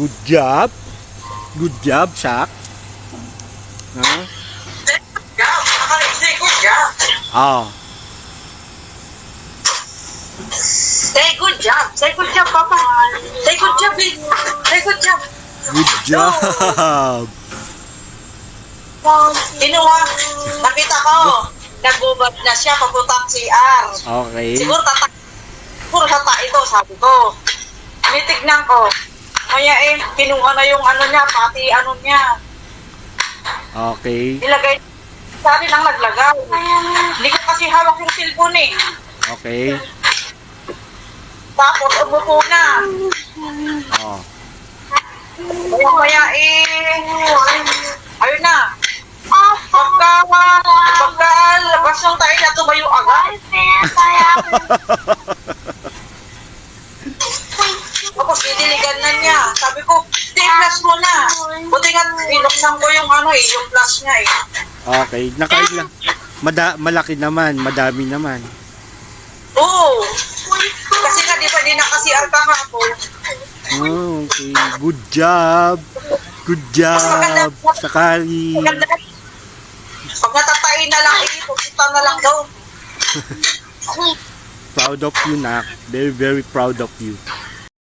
Good job. Good job, Shaq. Ha? Job, say good job. Ah. Say good job. Say good job, Papa. Say good job, baby. Say good job. Good job. Kinuha. Nakita ko. Nagubad na siya papuntang CR. Okay. Siguro tata. Siguro tata ito, sabi ko. Tinitignan ko. Kaya eh, kinuha na yung ano niya, pati ano niya. Okay. Nilagay. Sabi nang naglagay. Hindi ko kasi hawak yung cellphone eh. Okay. Tapos umupo na. Oh. Kaya kaya eh. Ayun na. Pagka, pagka labas ng tayo na tumayo agad. Tapos didiligan Sabi ko, di plus mo na. Buti nga, binuksan ko yung ano eh, yung plus niya eh. Okay. Nakailang. Mada malaki naman. Madami naman. Oo. Kasi nga, di ba di nakasi-R ka nga ako. Oh, okay. Good job. Good job. Sakali. Pag natatay na lang eh, pupunta na lang daw. Proud of you, Nak. Very, very proud of you.